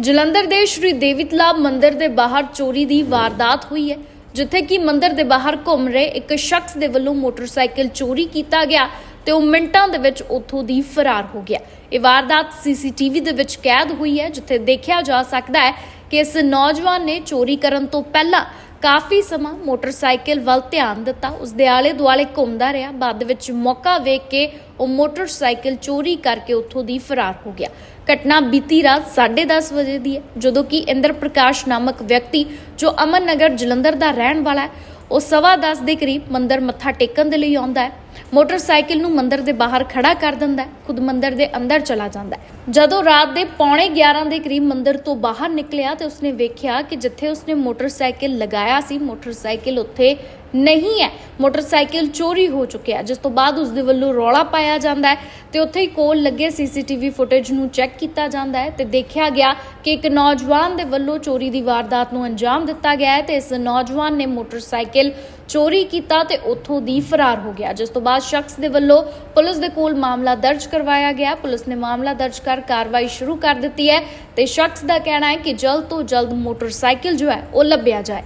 ਜਲੰਧਰ ਦੇ ਸ਼੍ਰੀ ਦੇਵਿਤਲਾ ਮੰਦਿਰ ਦੇ ਬਾਹਰ ਚੋਰੀ ਦੀ ਵਾਰਦਾਤ ਹੋਈ ਹੈ, ਜਿੱਥੇ ਕਿ ਮੰਦਿਰ ਦੇ ਬਾਹਰ ਘੁੰਮ ਰਹੇ ਇੱਕ ਸ਼ਖਸ ਦੇ ਵੱਲੋਂ ਮੋਟਰਸਾਈਕਲ ਚੋਰੀ ਕੀਤਾ ਗਿਆ ਤੇ ਉਹ ਮਿੰਟਾਂ ਦੇ ਵਿੱਚ ਉੱਥੋਂ ਦੀ ਫਰਾਰ ਹੋ ਗਿਆ। ਇਹ ਵਾਰਦਾਤ ਸੀਸੀਟੀਵੀ ਦੇ ਵਿੱਚ ਕੈਦ ਹੋਈ ਹੈ, ਜਿੱਥੇ ਦੇਖਿਆ ਜਾ ਸਕਦਾ ਹੈ ਕਿ ਇਸ ਨੌਜਵਾਨ ਨੇ ਚੋਰੀ ਕਰਨ ਤੋਂ ਪਹਿਲਾਂ ਕਾਫੀ ਸਮਾਂ ਮੋਟਰਸਾਈਕਲ ਵੱਲ ਧਿਆਨ ਦਿੱਤਾ। ਉਸ ਦੇ ਆਲੇ ਦੁਆਲੇ ਘੁੰਮਦਾ ਰਿਹਾ। ਬਾਅਦ ਵਿੱਚ ਮੌਕਾ ਵੇਖ ਕੇ ਉਹ ਮੋਟਰਸਾਈਕਲ ਚੋਰੀ ਕਰਕੇ ਉੱਥੋਂ ਦੀ ਫਰਾਰ ਹੋ ਗਿਆ। ਘਟਨਾ ਬੀਤੀ ਰਾਤ 10:30 ਵਜੇ ਦੀ ਹੈ। ਜਦੋਂ ਕਿ ਇੰਦਰ ਪ੍ਰਕਾਸ਼ ਨਾਮਕ ਵਿਅਕਤੀ, ਜੋ ਅਮਨ ਨਗਰ ਜਲੰਧਰ ਦਾ ਰਹਿਣ ਵਾਲਾ ਹੈ, ਉਹ ਸਵਾ ਦਸ ਦੇ ਕਰੀਬ ਮੰਦਰ ਮੱਥਾ ਟੇਕਣ ਦੇ ਲਈ ਆਉਂਦਾ ਹੈ। ਮੋਟਰਸਾਈਕਲ ਨੂੰ ਮੰਦਰ ਦੇ ਬਾਹਰ ਖੜਾ ਕਰ ਦਿੰਦਾ ਹੈ, ਖੁਦ ਮੰਦਰ ਦੇ ਅੰਦਰ ਚਲਾ ਜਾਂਦਾ ਹੈ। ਜਦੋਂ ਰਾਤ ਦੇ ਪੌਣੇ 11 ਦੇ ਕਰੀਬ ਮੰਦਰ ਤੋਂ ਬਾਹਰ ਨਿਕਲਿਆ ਤੇ ਉਸਨੇ ਵੇਖਿਆ ਕਿ ਜਿੱਥੇ ਉਸਨੇ ਮੋਟਰਸਾਈਕਲ ਲਗਾਇਆ ਸੀ, ਮੋਟਰਸਾਈਕਲ ਉੱਥੇ ਨਹੀਂ ਹੈ। ਮੋਟਰਸਾਈਕਲ ਚੋਰੀ ਹੋ ਚੁੱਕਿਆ ਜਿਸ ਤੋਂ ਬਾਅਦ ਉਸ ਦੇ ਵੱਲੋਂ ਰੌਲਾ ਪਾਇਆ ਜਾਂਦਾ ਹੈ ਤੇ ਉੱਥੇ ਹੀ ਕੋਲ ਲੱਗੇ ਸੀਸੀਟੀਵੀ ਫੁਟੇਜ ਨੂੰ ਚੈੱਕ ਕੀਤਾ ਜਾਂਦਾ ਹੈ ਤੇ ਦੇਖਿਆ ਗਿਆ ਕਿ ਇੱਕ ਨੌਜਵਾਨ ਦੇ ਵੱਲੋਂ ਚੋਰੀ ਦੀ ਵਾਰਦਾਤ ਨੂੰ ਅੰਜਾਮ ਦਿੱਤਾ ਗਿਆ ਹੈ ਤੇ ਇਸ ਨੌਜਵਾਨ ਨੇ ਮੋਟਰਸਾਈਕਲ ਚੋਰੀ ਕੀਤਾ ਤੇ ਉੱਥੋਂ ਦੀ ਫਰਾਰ ਹੋ ਗਿਆ। ਜਿਸ ਤੋਂ ਬਾਅਦ ਸ਼ਖਸ ਦੇ ਵੱਲੋਂ ਪੁਲਿਸ ਦੇ ਕੋਲ ਮਾਮਲਾ ਦਰਜ ਕਰਵਾਇਆ ਗਿਆ। ਪੁਲਿਸ ਨੇ ਮਾਮਲਾ ਦਰਜ ਕਰ ਕਾਰਵਾਈ ਸ਼ੁਰੂ ਕਰ ਦਿੱਤੀ ਹੈ ਤੇ ਸ਼ਖਸ ਦਾ ਕਹਿਣਾ ਹੈ ਕਿ ਜਲਦ ਤੋਂ ਜਲਦ ਮੋਟਰਸਾਈਕਲ ਜੋ ਹੈ ਉਹ ਲੱਭਿਆ ਜਾਏ।